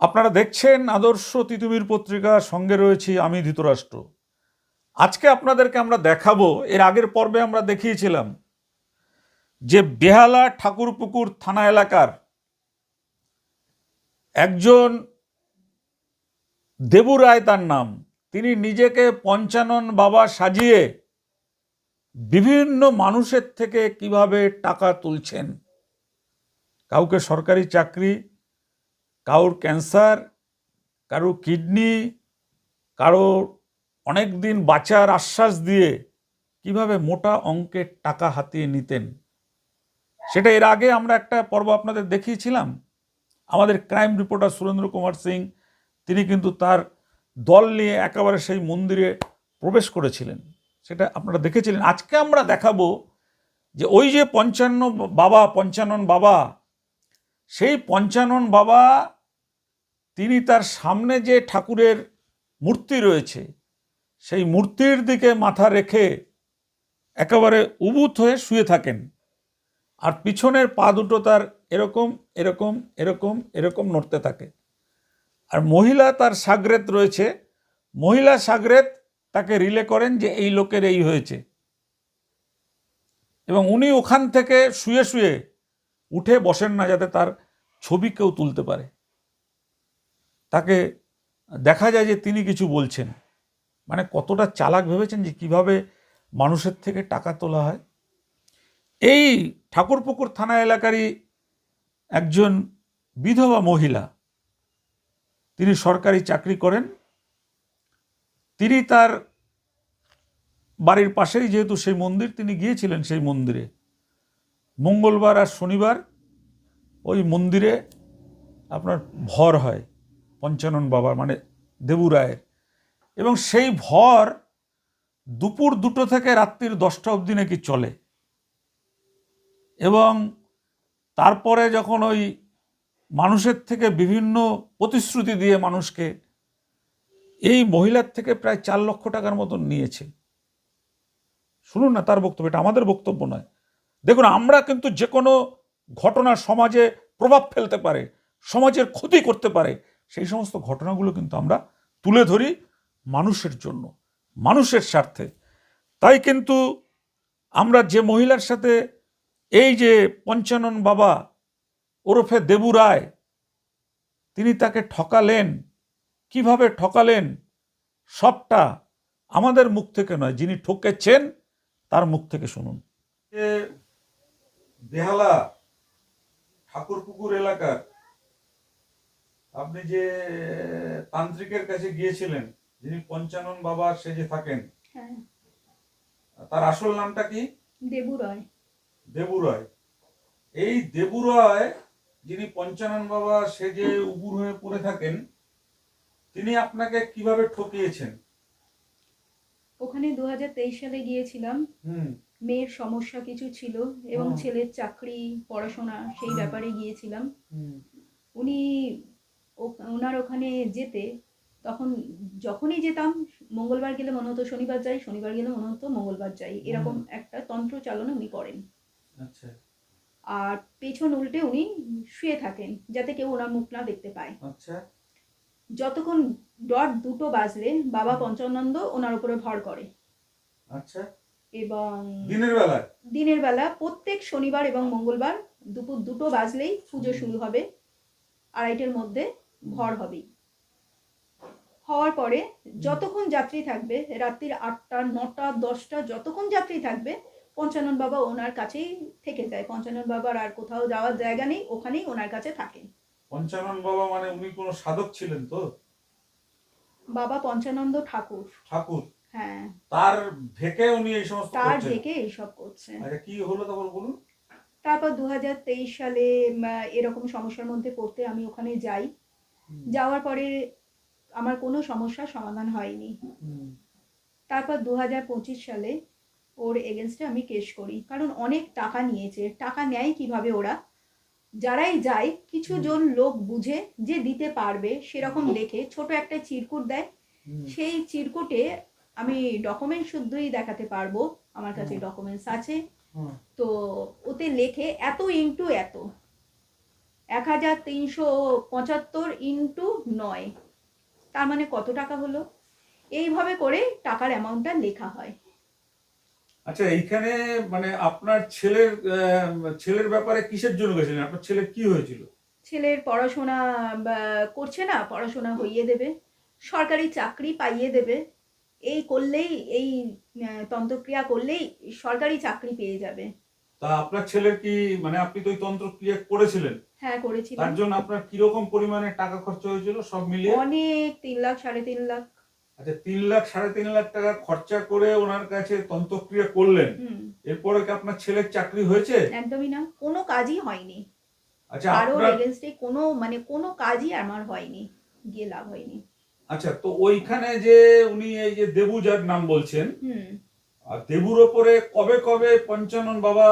আপনারা দেখছেন আদর্শ তিতুমির পত্রিকা, সঙ্গে রয়েছি আমি ধৃতরাষ্ট্র। আজকে আপনাদেরকে আমরা দেখাবো, এর আগের পর্বে আমরা দেখিয়েছিলাম যে বেহালা ঠাকুরপুকুর থানা এলাকার একজন দেবু রায় তার নাম। তিনি নিজেকে পঞ্চানন বাবা সাজিয়ে বিভিন্ন মানুষের থেকে কীভাবে টাকা তুলছেন। কাউকে সরকারি চাকরি কারোর ক্যান্সার কারও কিডনি কারও অনেক দিন বাঁচার আশ্বাস দিয়ে কীভাবে মোটা অঙ্কের টাকা হাতিয়ে নিতেন, সেটা এর আগে আমরা একটা পর্ব আপনাদের দেখিয়েছিলাম। আমাদের ক্রাইম রিপোর্টার সুরেন্দ্র কুমার সিং, তিনি কিন্তু তার দল নিয়ে একেবারে সেই মন্দিরে প্রবেশ করেছিলেন। সেটা আপনারা দেখেছিলেন। আজকে আমরা দেখাবো যে ওই যে পঞ্চান্ন বাবা, পঞ্চানন বাবা, সেই পঞ্চানন বাবা তিনি তার সামনে যে ঠাকুরের মূর্তি রয়েছে, সেই মূর্তির দিকে মাথা রেখে একেবারে উবুত হয়ে শুয়ে থাকেন। আর পিছনের পা দুটো তার এরকম এরকম এরকম এরকম নড়তে থাকে। আর মহিলা তার সাগরেত রয়েছে। মহিলা সাগরেত তাকে রিলে করেন যে এই লোকের এই হয়েছে। এবং উনি ওখান থেকে শুয়ে শুয়ে উঠে বসেন না যাতে তার ছবি কেউ তুলতে পারে। তাকে দেখা যায় যে তিনি কিছু বলছেন। মানে কতটা চালাক ভেবেছেন যে কীভাবে মানুষের থেকে টাকা তোলা হয়। এই ঠাকুরপুকুর থানা এলাকারই একজন বিধবা মহিলা, তিনি সরকারি চাকরি করেন। তিনি তার বাড়ির পাশেই যেহেতু সেই মন্দির, তিনি গিয়েছিলেন সেই মন্দিরে। মঙ্গলবার আর শনিবার ওই মন্দিরে আপনার ভর হয়। পঞ্চানন বাবার মানে দেবু রায়ের এবং সেই ভর দুপুর দুটো থেকে রাত্রির দশটা অবধি নাকি চলে। এবং তারপরে যখন ওই মানুষের থেকে বিভিন্ন প্রতিশ্রুতি দিয়ে মানুষকে এই মহিলার থেকে প্রায় চার লক্ষ টাকার মতন নিয়েছে। শুনুন না তার বক্তব্য, এটা আমাদের বক্তব্য নয়। দেখুন, আমরা কিন্তু যে কোনো ঘটনা সমাজে প্রভাব ফেলতে পারে, সমাজের ক্ষতি করতে পারে সেই সমস্ত ঘটনাগুলো কিন্তু আমরা তুলে ধরি মানুষের জন্য, মানুষের স্বার্থে। তাই কিন্তু আমরা যে মহিলার সাথে এই যে পঞ্চানন বাবা ওরফে দেবু রায়, তিনি তাকে ঠকালেন, কীভাবে ঠকালেন, সবটা আমাদের মুখ থেকে নয়, যিনি ঠকেছেন তার মুখ থেকে শুনুন। বেহালা ঠাকুরপুকুর এলাকার আপনি যে তান্ত্রিকের কাছে গিয়েছিলেন যিনি পঞ্চানন বাবা সেজে থাকেন হ্যাঁ। তার আসল নামটা কি? দেবু রয় দেবু রায় এই দেবু রায় যিনি পঞ্চানন বাবা সেজে উপুর হয়ে পড়ে থাকেন তিনি আপনাকে কীভাবে ঠকিয়েছেন? ওখানে দু হাজার তেইশ সালে গিয়েছিলাম। হুম। মেয়ের সমস্যা কিছু ছিল এবং ছেলের চাকরি পড়াশোনা সেই ব্যাপারে গিয়েছিলাম। হুম। উনি ওনার ওখানে যেতে তখন যখনই যেতাম মঙ্গলবার গেলে মনে হতো শনিবার যাই শনিবার গেলে মনে হতো মঙ্গলবার যাই। এরকম একটা তন্ত্র চালনা উনি করেন। আচ্ছা। আর পেছন উল্টে উনি শুয়ে থাকেন যাতে কেউ ওনার মুখ না দেখতে পায়। আচ্ছা। যতক্ষণ ডট দুটো বাজলে বাবা পঞ্চানন্দ ওনার উপরে ভর করে। আচ্ছা। এবং দিনের বেলায়? দিনের বেলা প্রত্যেক শনিবার এবং মঙ্গলবার দুপুর দুটো বাজলেই পুজো শুরু হবে। আড়াইটের মধ্যে ভর হবেই। হওয়ার পরে যতক্ষণ যাত্রী থাকবে রাত্রির আটটা নটা দশটা যতক্ষণ যাত্রী থাকবে পঞ্চানন বাবা ওনার কাছেই থেকে যায়। পঞ্চানন বাবার আর কোথাও যাওয়ার জায়গা নেই ওখানেই ওনার কাছে থাকেন পঞ্চানন বাবা মানে উনি কোনো সাধক ছিলেন তো? বাবা পঞ্চানন্দ ঠাকুর। ঠাকুর। হ্যাঁ। তার ভেকে উনি এই সমস্ত তার থেকে এইসব করছেন। আচ্ছা কি হলো তারপর বলুন? তারপর দু হাজার তেইশ সালে এরকম সমস্যার মধ্যে পড়তে আমি ওখানে যাই। যাওয়ার পরে আমার কোনো সমস্যার সমাধান হয়নি। তারপর দু হাজার পঁচিশ সালে ওর এগেনস্টে আমি কেস করি। কারণ অনেক টাকা নিয়েছে। টাকা নেয় কীভাবে ওরা? যারাই যায় কিছু জন লোক বুঝে যে দিতে পারবে সেরকম দেখে। ছোট একটা চিরকুট দেয়। সেই চিরকুটে আমি ডকুমেন্ট শুদ্ধই দেখাতে পারব। আমার কাছে ডকুমেন্টস আছে। তো ওতে লেখে এত ইন্টু এত। এক হাজার তিনশো পঁচাত্তর ইন্টু নয়। তার মানে কত টাকা হলো? এইভাবে করে টাকার অ্যামাউন্টটা লেখা হয়। আচ্ছা এইখানে মানে আপনার ছেলের ছেলের ব্যাপারে কিসের জন্য গেছিলেন? আপনার ছেলে কি হয়েছিল? ছেলের পড়াশোনা করছে না? পড়াশোনা হইয়ে দেবে। সরকারি চাকরি পাইয়ে দেবে। এই করলেই এই তন্ত্রক্রিয়া করলেই সরকারি চাকরি পেয়ে যাবে। তা আপনার ছেলের কি মানে আপনি তো ওই তন্ত্রক্রিয়া করেছিলেন। হ্যাঁ করেছিলাম। তার জন্য আপনার কীরকম পরিমাণে টাকা খরচ হয়েছিল? সব মিলিয়ে? অনেক তিন লাখ সাড়ে তিন লাখ। আচ্ছা তিন লাখ সাড়ে তিন লাখ টাকা খরচা করে ওনার কাছে তন্ত্রক্রিয়া করলেন। এরপরে কি আপনার ছেলের চাকরি হয়েছে? একদমই না। কোনো কাজই হয়নি। আচ্ছা কারোর এগেনস্টে কোনো মানে কোনো কাজই আমার হয়নি। গিয়ে লাভ হয়নি। আচ্ছা তো ওইখানে যে উনি এই যে দেবু যার নাম বলছেন হুম। আর দেবুর ওপরে কবে কবে পঞ্চানন বাবা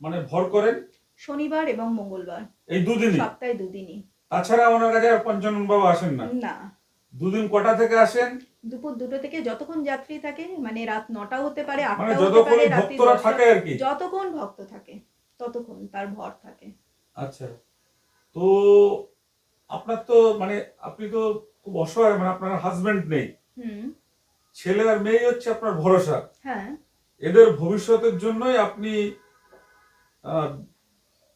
মানে ভর করেন? শনিবার এবং মঙ্গলবার। এই দুদিনই? সপ্তাহে দুদিনই। তাছাড়া ওনার কাছে পঞ্চানন বাবা আসেন না? না। দুদিন কটা থেকে আসেন? দুপুর দুটো থেকে যতক্ষণ যাত্রী থাকে মানে রাত নটা হতে পারে মানে আটটা হতে যতক্ষণ পারে ভক্তরা থাকে আর কি? যতক্ষণ ভক্ত থাকে ততক্ষণ তার ভর থাকে। আচ্ছা। তো আপনার তো মানে আপনি তো খুব অসহায় মানে আপনার হাজবেন্ড নেই। হুম। ছেলে আর মেয়ে হচ্ছে আপনার ভরসা। হ্যাঁ। এদের ভবিষ্যতের জন্যই আপনি আহ,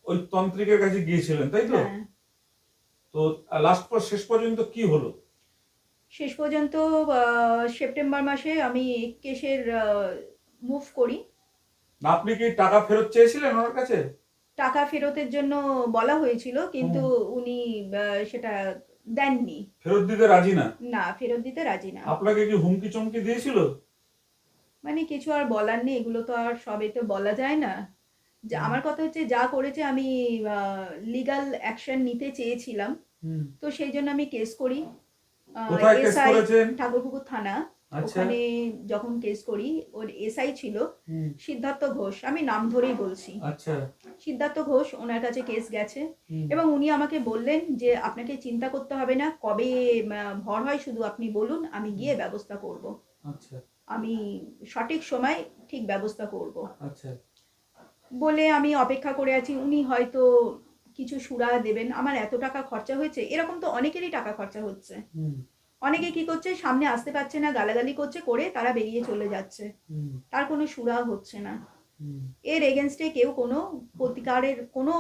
ওই তন্ত্রিকের কাছে গিয়েছিলেন তাই তো? হ্যাঁ। তো লাস্ট পর শেষ পর্যন্ত কি হলো? শেষ পর্যন্ত সেপ্টেম্বর মাসে আমি কেসের মুভ করি। আপনি কি টাকা ফেরত চেয়েছিলেন ওনার কাছে? টাকা ফেরতের জন্য বলা হয়েছিল কিন্তু উনি সেটা দেননি। ফেরত দিতে রাজি না? না ফেরত দিতে রাজি না। আপনাকে কি হুমকি চমকি দিয়েছিল? মানে কিছু আর বলার নেই এগুলো তো আর সবে তো বলা যায় না। আমার কথা হচ্ছে যা করেছে আমি লিগাল অ্যাকশন নিতে চেয়েছিলাম। তো সেই জন্য আমি কেস করি। এসআই ঠাকুরপুকুর থানা। আচ্ছা। ওখানে যখন কেস করি ওর এসআই ছিল সিদ্ধার্থ ঘোষ। আমি নাম ধরেই বলছি। আচ্ছা। সিদ্ধার্থ ঘোষ ওনার কাছে কেস গেছে। এবং উনি আমাকে বললেন যে আপনাকে চিন্তা করতে হবে না। কবে ভর হয় শুধু আপনি বলুন আমি গিয়ে ব্যবস্থা করব। আচ্ছা। আমি সঠিক সময় ঠিক ব্যবস্থা করব। আচ্ছা। বলে আমি অপেক্ষা করে আছি উনি হয়তো কিছু সুরা দেবেন আমার এত টাকা খরচা হয়েছে এরকম তো অনেকেরই টাকা খরচা হচ্ছে। অনেকে কি করছে সামনে আসতে পারছে না গালাগালি করছে করে তারা বেরিয়ে চলে যাচ্ছে। তার কোনো সুরা হচ্ছে না। এর এগেনস্টে কেউ কোনো প্রতিকারের কোনো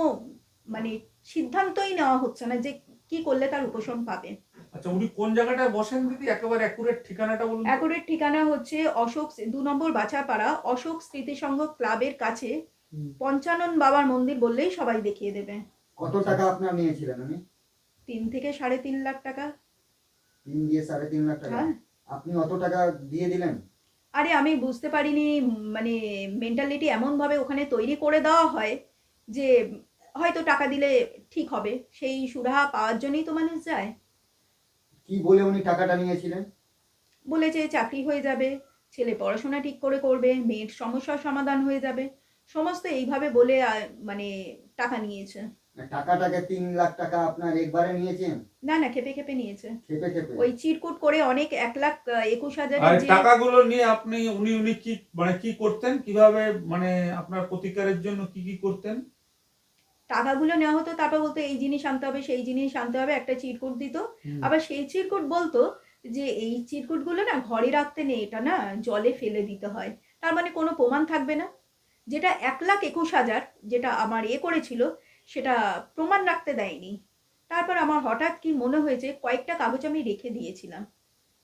মানে সিদ্ধান্তই নেওয়া হচ্ছে না যে কি করলে তার উপশম পাবে। আচ্ছা উনি কোন জায়গাটায় বসেন দিদি? একেবারে অ্যাকুরেট ঠিকানাটা বলুন অ্যাকুরেট ঠিকানা হচ্ছে অশোক দু নম্বর বাছাপাড়া অশোক স্মৃতিসংঘ ক্লাবের কাছে পঞ্চানন বাবার মন্দির বললেই সবাই দেখিয়ে দেবে। কত টাকা আপনার নিয়েছিলেন উনি? তিন থেকে সাড়ে তিন লাখ টাকা। তিন দিয়ে সাড়ে তিন লাখ টাকা? হ্যাঁ। আপনি অত টাকা দিয়ে দিলেন? আরে আমি বুঝতে পারিনি মানে মেন্টালিটি এমনভাবে ওখানে তৈরি করে দেওয়া হয় যে হয়তো টাকা দিলে ঠিক হবে সেই সুরাহা পাওয়ার জন্যই তো মানুষ যায়। কি বলে উনি টাকাটা নিয়েছিলেন? বলেছে চাকরি হয়ে যাবে ছেলে পড়াশোনা ঠিক করে করবে মেয়ের সমস্যার সমাধান হয়ে যাবে। সমস্ত এইভাবে বলে মানে টাকা নিয়েছে। টাকাটাকে তিন লাখ টাকা আপনার একবারে নিয়েছেন? না না খেপে খেপে নিয়েছে। খেপে খেপে? ওই চিরকুট করে অনেক এক লাখ একুশ যে টাকাগুলো নিয়ে আপনি উনি উনি কি মানে কি করতেন? কীভাবে মানে আপনার প্রতিকারের জন্য কি কি করতেন? টাকাগুলো নেওয়া হতো তারপর বলতো এই জিনিস আনতে হবে সেই জিনিস আনতে হবে একটা চিরকুট দিত। আবার সেই চিরকুট বলতো যে এই চিরকুটগুলো না ঘরে রাখতে নেই এটা না জলে ফেলে দিতে হয়। তার মানে কোনো প্রমাণ থাকবে না? যেটা এক লাখ একুশ হাজার যেটা আমার এ করেছিল, সেটা প্রমাণ রাখতে দেয়নি। তারপর আমার হঠাৎ কি মনে হয়েছে, কয়েকটা কাগজ আমি রেখে দিয়েছিলাম।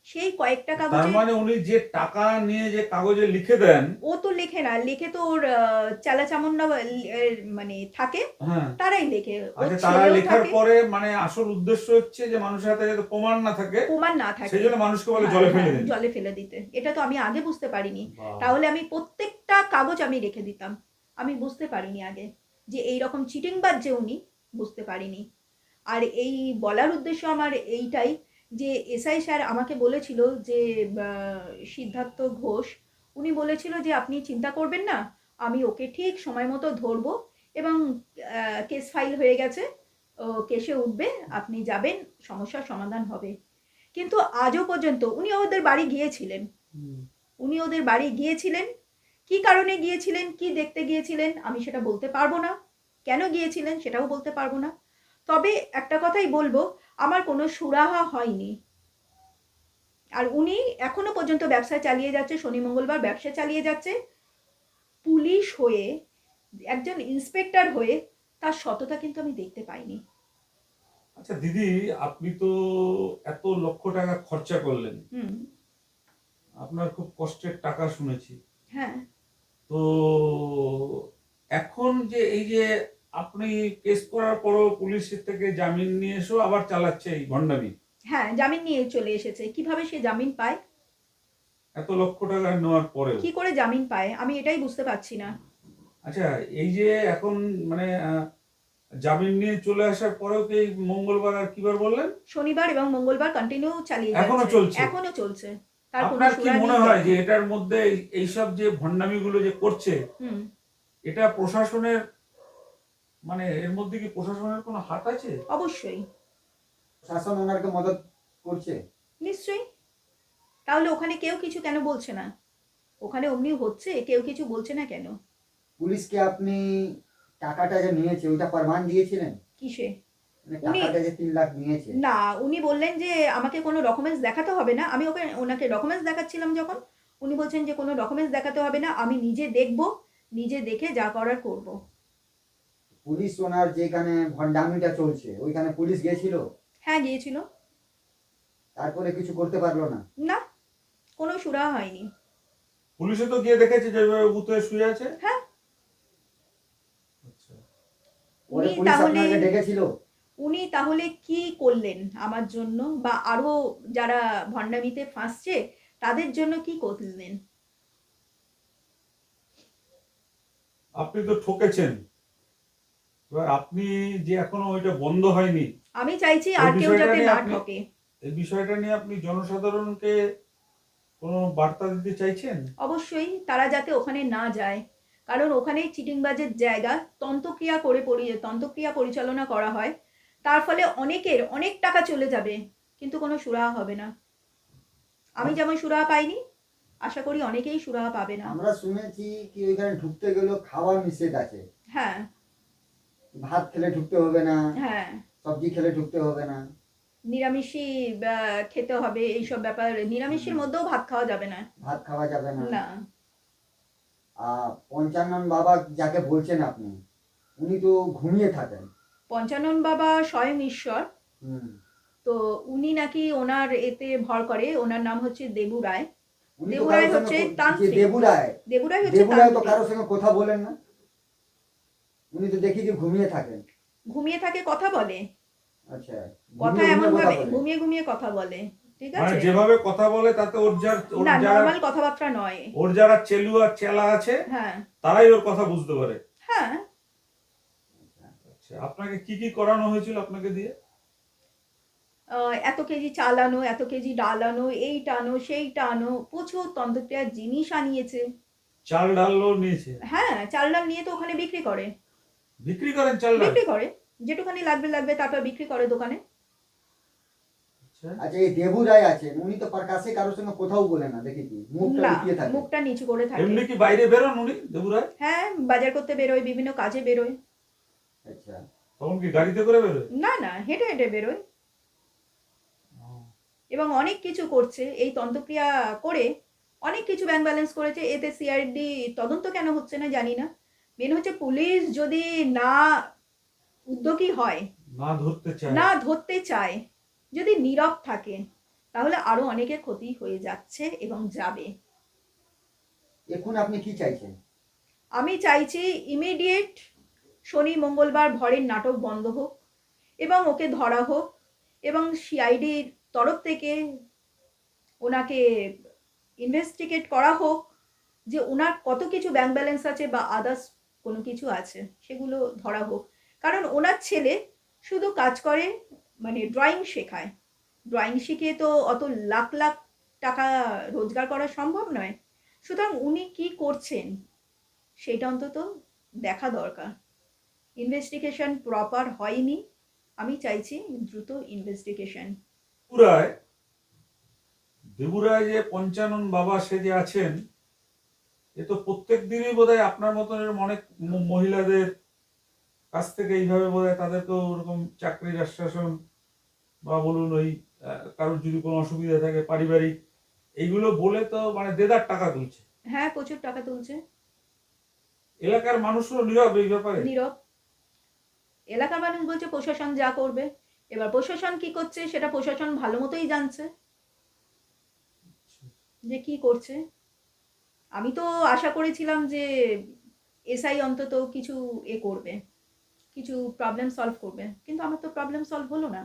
সেই কয়েকটা কাগজ তার মানে উনি যে টাকা নিয়ে যে কাগজে লিখে দেন ও তো লেখে না লেখে তো ওর আহ, চালা চামুন্ডা মানে থাকে হ্যাঁ। তারাই লেখে। আচ্ছা তারা লেখার পরে মানে আসল উদ্দেশ্য হচ্ছে যে মানুষের হাতে যাতে প্রমাণ না থাকে প্রমাণ না থাকে। সেই জন্য মানুষকে বলে হ্যাঁ, জলে ফেলে হ্যাঁ, দিন জলে ফেলে দিতে। এটা তো আমি আগে বুঝতে পারিনি। তাহলে আমি প্রত্যেকটা কাগজ আমি রেখে দিতাম। আমি বুঝতে পারিনি আগে যে এই রকম চিটিংবাজ যে উনি বুঝতে পারিনি। আর এই বলার উদ্দেশ্য আমার এইটাই যে এসআই স্যার আমাকে বলেছিল যে সিদ্ধার্থ ঘোষ উনি বলেছিল যে আপনি চিন্তা করবেন না আমি ওকে ঠিক সময় মতো ধরবো এবং কেস ফাইল হয়ে গেছে ও কেসে উঠবে আপনি যাবেন সমস্যার সমাধান হবে। কিন্তু আজও পর্যন্ত উনি ওদের বাড়ি গিয়েছিলেন। উনি ওদের বাড়ি গিয়েছিলেন। কি কারণে গিয়েছিলেন কি দেখতে গিয়েছিলেন আমি সেটা বলতে পারব না। কেন গিয়েছিলেন সেটাও বলতে পারব না। তবে একটা কথাই বলব আমার কোনো সুরাহা হয়নি। আর উনি এখনও পর্যন্ত ব্যবসা চালিয়ে যাচ্ছে শনি মঙ্গলবার ব্যবসা চালিয়ে যাচ্ছে। পুলিশ হয়ে একজন ইন্সপেক্টর হয়ে তার সততা কিন্তু আমি দেখতে পাইনি। আচ্ছা দিদি আপনি তো এত লক্ষ টাকা খরচা করলেন। হুম। আপনার খুব কষ্টের টাকা শুনেছি। হ্যাঁ। তো এখন যে এই যে আপনি কেস করার পরও পুলিশের থেকে জামিন নিয়ে এসেও আবার চালাচ্ছে এই ভণ্ডামি। হ্যাঁ জামিন নিয়ে চলে এসেছে। কীভাবে সে জামিন পায়? এত লক্ষ টাকা নেওয়ার পরেও। কি করে জামিন পায়? আমি এটাই বুঝতে পারছি না। আচ্ছা এই যে এখন মানে জামিন নিয়ে চলে আসার পরেও কি এই মঙ্গলবার আর কিবার বললেন? শনিবার এবং মঙ্গলবার কন্টিনিউ চালিয়ে এখনও চলছে? এখনও চলছে। আপনার কি মনে হয় যে এটার মধ্যে এই- এইসব যে ভণ্ডামিগুলো যে করছে এটা প্রশাসনের মানে এর মধ্যে কি প্রশাসনের কোনো হাত আছে? অবশ্যই। শাসন ওনাকে মদত করছে? নিশ্চয়ই। তাহলে ওখানে কেউ কিছু কেন বলছে না? ওখানে অমনি হচ্ছে কেউ কিছু বলছে না কেন? পুলিশকে আপনি টাকাটা যে নিয়েছে ওইটা প্রমাণ দিয়েছিলেন? কিসে? মানে উনি- টাকাটা যে তিন লাখ নিয়েছে? না উনি বললেন যে আমাকে কোনো ডকুমেন্টস দেখাতে হবে না। আমি ওকে ওনাকে ডকুমেন্টস দেখাচ্ছিলাম যখন। উনি বলছেন যে কোনো ডকুমেন্টস দেখাতে হবে না। আমি নিজে দেখব নিজে দেখে যা করার করব। পুলিশ ওনার যেখানে ভণ্ডামিটা চলছে ওইখানে পুলিশ গেছিল হ্যাঁ গিয়েছিল। তারপরে কিছু করতে পারল না? না কোনো সুরা হয়নি। পুলিশে তো গিয়ে দেখেছে যে এভাবে বুথে শুয়ে আছে? হ্যাঁ। আচ্ছা। পরে উনি পুলিশ তাহলে আপনাকে ডেকেছিল? উনি তাহলে কি করলেন আমার জন্য? বা আরও যারা ভণ্ডামিতে ফাঁসছে তাদের জন্য কি করলেন? আপনি তো ঠকেছেন। এবার আপনি যে এখনও ওইটা বন্ধ হয়নি আমি চাইছি আর কেউ যাতে না ঠকে এই বিষয়টা নিয়ে আপনি জনসাধারণকে কোনো বার্তা দিতে চাইছেন? অবশ্যই তারা যাতে ওখানে না যায়। কারণ ওখানে চিটিংবাজের জায়গা তন্ত্রক্রিয়া করে পরি তন্ত্রক্রিয়া পরিচালনা করা হয়। তার ফলে অনেকের অনেক টাকা চলে যাবে কিন্তু কোনো সুরাহা হবে না। আমি যেমন সুরাহা পাইনি আশা করি অনেকেই সুরাহা পাবে না। আমরা শুনেছি কি ওইখানে ঢুকতে গেলেও খাওয়ার নিষেধ আছে। হ্যাঁ। ভাত খেলে ঢুকতে হবে না হ্যাঁ। সবজি খেলে ঢুকতে হবে না। নিরামিষই খেতে হবে এইসব ব্যাপার নিরামিষের মধ্যেও ভাত খাওয়া যাবে না। ভাত খাওয়া যাবে না। না। আর পঞ্চানন বাবা যাকে বলছেন আপনি উনি তো ঘুমিয়ে থাকেন। পঞ্চানন বাবা স্বয়ং ঈশ্বর। হুম। তো উনি নাকি ওনার এতে ভর করে ওনার নাম হচ্ছে দেবু রায়। উনি তো দেবুরায় হচ্ছে কো- যে তান্ত্রিক। দেবুরায় দেবুরাই হচ্ছে তো কারোর সঙ্গে কথা বলেন না? উনি তো দেখি যে ঘুমিয়ে থাকেন। ঘুমিয়ে থাকে কথা বলে। আচ্ছা কথা এমন ভাবে ঘুমিয়ে ঘুমিয়ে কথা বলে ঠিক মানে যেভাবে কথা বলে তাতে ওর যার ওর যারা নর্মাল কথাবার্তা নয়। ওর যারা চেলু আর চেলা আছে হ্যাঁ। তারাই ওর কথা বুঝতে পারে। হ্যাঁ। আচ্ছা আপনাকে কি কি করানো হয়েছিল আপনাকে দিয়ে? আহ, এত কেজি চাল আনো এত কেজি ডাল আনো এইটা আনো সেইটা আনো প্রচুর তন্ত্রক্রিয়ার জিনিস আনিয়েছে। চাল ডাল নিয়েছে? হ্যাঁ চাল ডাল নিয়ে তো ওখানে বিক্রি করে। বিক্রি করেন চাল বিক্রি করে যেটুখানি লাগবে লাগবে তারপর বিক্রি করে দোকানে। আচ্ছা। আচ্ছা এই দেবুরায় আছেন উনি তো প্রকাশে কারোর সঙ্গে কোথাও বলে না দেখেছি মুখটা না লুকিয়ে থাকে। মুখটা নিচু করে থাকে। এমনি কি বাইরে বেরোন উনি দেবুরায় হ্যাঁ বাজার করতে বেরোয় বিভিন্ন কাজে বেরোয়। আচ্ছা। তখন কি গাড়িতে করে বেরোয়? না না হেঁটে হেঁটে বেরোয়। এবং অনেক কিছু করছে এই তন্ত্রক্রিয়া করে অনেক কিছু ব্যাংক ব্যালেন্স করেছে এতে সিআরডি তদন্ত কেন হচ্ছে না জানি না। মেন হচ্ছে পুলিশ যদি না উদ্যোগী হয় না ধরতে চায়। না ধরতে চায় যদি নীরব থাকে তাহলে আরও অনেকের ক্ষতি হয়ে যাচ্ছে এবং যাবে। এখন আপনি কি চাইছেন? আমি চাইছি ইমিডিয়েট শনি মঙ্গলবার ভরের নাটক বন্ধ হোক এবং ওকে ধরা হোক এবং সিআইডির তরফ থেকে ওনাকে ইনভেস্টিগেট করা হোক যে ওনার কত কিছু ব্যাংক ব্যালেন্স আছে বা আদার্স কোনো কিছু আছে, সেগুলো ধরা হোক। কারণ ওনার ছেলে শুধু কাজ করে মানে ড্রয়িং শেখায়। ড্রয়িং শিখিয়ে তো অত লাখ লাখ টাকা রোজগার করা সম্ভব নয়। সুতরাং উনি কি করছেন, সেটা অন্তত দেখা দরকার। ইনভেস্টিগেশন প্রপার হয়নি। আমি চাইছি দ্রুত ইনভেস্টিগেশন দেবুরায় দেবুরায় যে পঞ্চানন বাবা সে যে আছেন এ তো প্রত্যেক দিনই বোধহয় আপনার মতন এরকম অনেক মহিলাদের কাছ থেকে এইভাবে বোধ হয় তাদেরকেও ওরকম চাকরির আশ্বাসন বা বলুন ওই কারোর যদি কোনো অসুবিধা থাকে পারিবারিক এইগুলো বলে তো মানে দেদার টাকা তুলছে। হ্যাঁ প্রচুর টাকা তুলছে। এলাকার মানুষও নীরব এই ব্যাপারে। নীরব। এলাকার মানুষ বলছে প্রশাসন যা করবে। এবার প্রশাসন কি করছে সেটা প্রশাসন ভালো মতোই জানছে। যে কি করছে। আমি তো আশা করেছিলাম যে এসআই অন্তত কিছু এ করবে কিছু প্রবলেম সলভ করবে কিন্তু আমার তো প্রবলেম সলভ হলো না।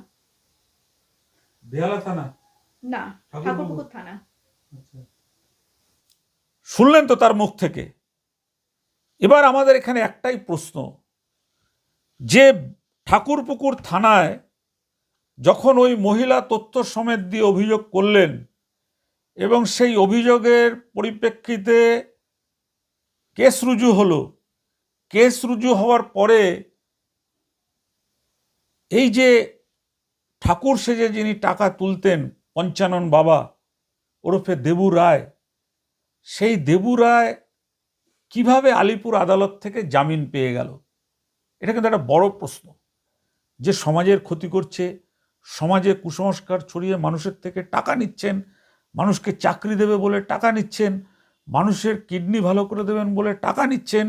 বেহালা থানা? না ঠাকুরপুকুর। থানা। শুনলেন তো তার মুখ থেকে? এবার আমাদের এখানে একটাই প্রশ্ন যে ঠাকুরপুকুর থানায় যখন ওই মহিলা তথ্য সমেত দিয়ে অভিযোগ করলেন এবং সেই অভিযোগের পরিপ্রেক্ষিতে কেস রুজু হলো। কেস রুজু হওয়ার পরে এই যে ঠাকুর সেজে যিনি টাকা তুলতেন, পঞ্চানন বাবা, ওরফে দেবু রায়, সেই দেবু রায় কীভাবে আলিপুর আদালত থেকে জামিন পেয়ে গেল? এটা কিন্তু একটা বড় প্রশ্ন। যে সমাজের ক্ষতি করছে, সমাজে কুসংস্কার ছড়িয়ে মানুষের থেকে টাকা নিচ্ছেন মানুষকে চাকরি দেবে বলে টাকা নিচ্ছেন, মানুষের কিডনি ভালো করে দেবেন বলে টাকা নিচ্ছেন,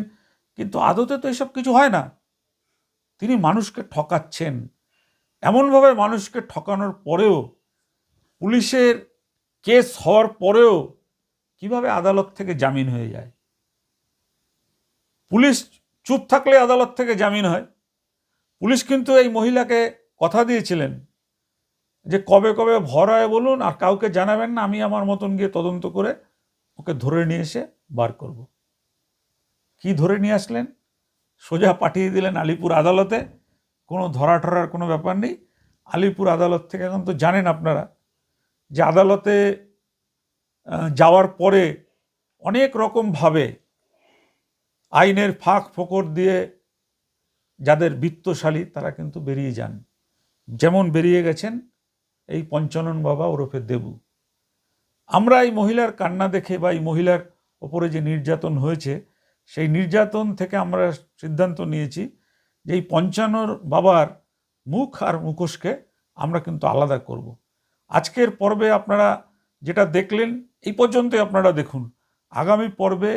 কিন্তু আদতে তো এসব কিছু হয় না। তিনি মানুষকে ঠকাচ্ছেন। এমনভাবে মানুষকে ঠকানোর পরেও, পুলিশের কেস হওয়ার পরেও কীভাবে আদালত থেকে জামিন হয়ে যায়? পুলিশ চুপ থাকলে আদালত থেকে জামিন হয়। পুলিশ কিন্তু এই মহিলাকে কথা দিয়েছিলেন। যে কবে কবে ভর হয় বলুন আর কাউকে জানাবেন না, আমি আমার মতন গিয়ে তদন্ত করে ওকে ধরে নিয়ে এসে বার করব। কি ধরে নিয়ে আসলেন? সোজা পাঠিয়ে দিলেন আলিপুর আদালতে। কোনো ধরা টরার কোনো ব্যাপার নেই। আলিপুর আদালত থেকে এখন তো জানেন আপনারা যে আদালতে যাওয়ার পরে অনেক রকমভাবে আইনের ফাঁক ফোকর দিয়ে যাদের বিত্তশালী তারা কিন্তু বেরিয়ে যান। যেমন বেরিয়ে গেছেন এই পঞ্চানন বাবা ওরফে দেবু। আমরা এই মহিলার কান্না দেখে বা এই মহিলার ওপরে যে নির্যাতন হয়েছে, সেই নির্যাতন থেকে আমরা সিদ্ধান্ত নিয়েছি যে এই পঞ্চানর বাবার মুখ আর মুখোশকে আমরা কিন্তু আলাদা করব। আজকের পর্বে আপনারা যেটা দেখলেন, এই পর্যন্তই আপনারা দেখুন। আগামী পর্বে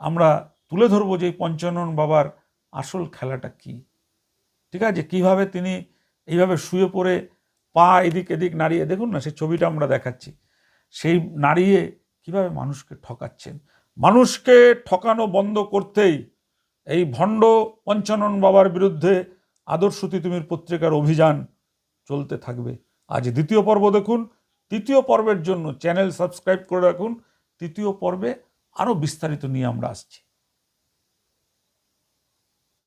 আমরা তুলে ধরবো যে পঞ্চানন বাবার আসল খেলাটা কি। ঠিক আছে? কীভাবে তিনি এইভাবে শুয়ে পড়ে পা এদিক এদিক নাড়িয়ে, দেখুন না, সেই ছবিটা আমরা দেখাচ্ছি। সেই নাড়িয়ে কীভাবে মানুষকে ঠকাচ্ছেন? মানুষকে ঠকানো বন্ধ করতেই এই ভণ্ড পঞ্চানন বাবার বিরুদ্ধে আদর্শ তিতুমির পত্রিকার অভিযান চলতে থাকবে। আজ দ্বিতীয় পর্ব দেখুন। তৃতীয় পর্বের জন্য চ্যানেল সাবস্ক্রাইব করে রাখুন। তৃতীয় পর্বে আরও বিস্তারিত নিয়ে আমরা আসছি।